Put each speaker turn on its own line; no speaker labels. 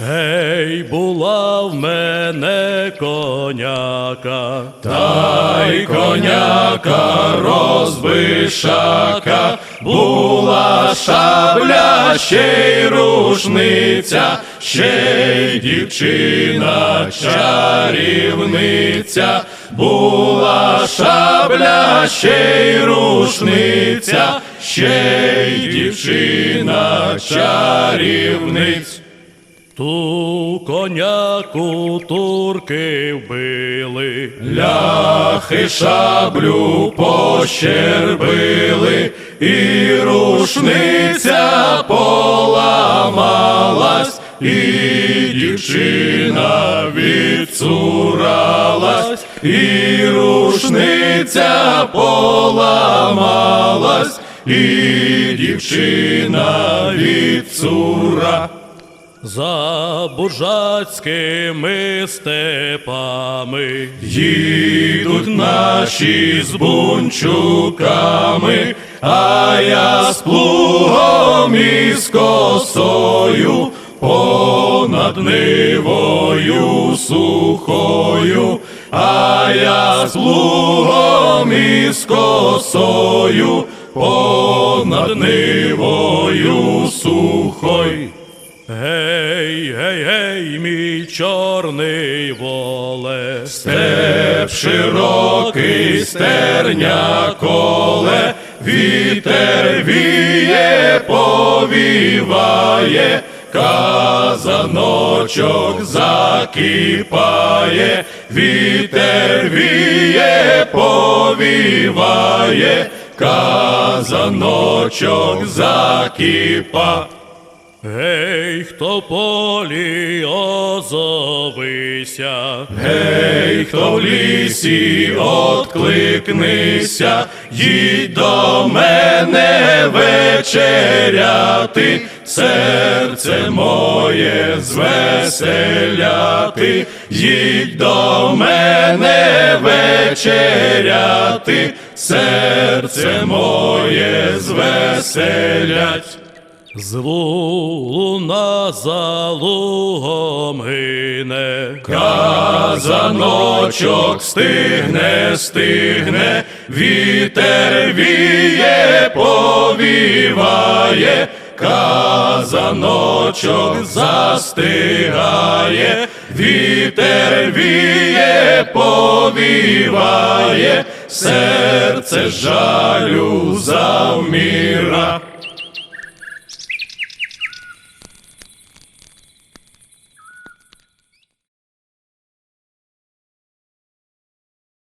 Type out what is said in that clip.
Гей, була в мене коняка,
Та й коняка розбишака, була шабля, ще й рушниця, ще й дівчина чарівниця, була шабля, ще й рушниця, ще й дівчина чарівниця.
Ту коняку турки вбили.
Ляхи шаблю пощербили, і рушниця поламалась, і дівчина відцуралась, і рушниця поламалась, і дівчина відцура.
За буржацькими степами
Їдуть наші з бунчуками, а я з плугом і з косою понад нивою сухою, а я з плугом і з косою понад нивою сухою.
Гей, гей, гей, мій чорний воле,
Степ широкий стерня коле, вітер віє, повіває, казаночок закипає, вітер віє, повіває, казаночок закипає.
Гей, хто полі озовися,
Гей, хто в лісі откликнися, їдь до мене вечеряти, серце моє звеселяти, їдь до мене вечеряти, серце моє звеселять.
З луна за лугом гине,
Казаночок стигне, стигне, вітер віє, повіває, казаночок застигає, вітер віє, повіває, серце жалю завміра.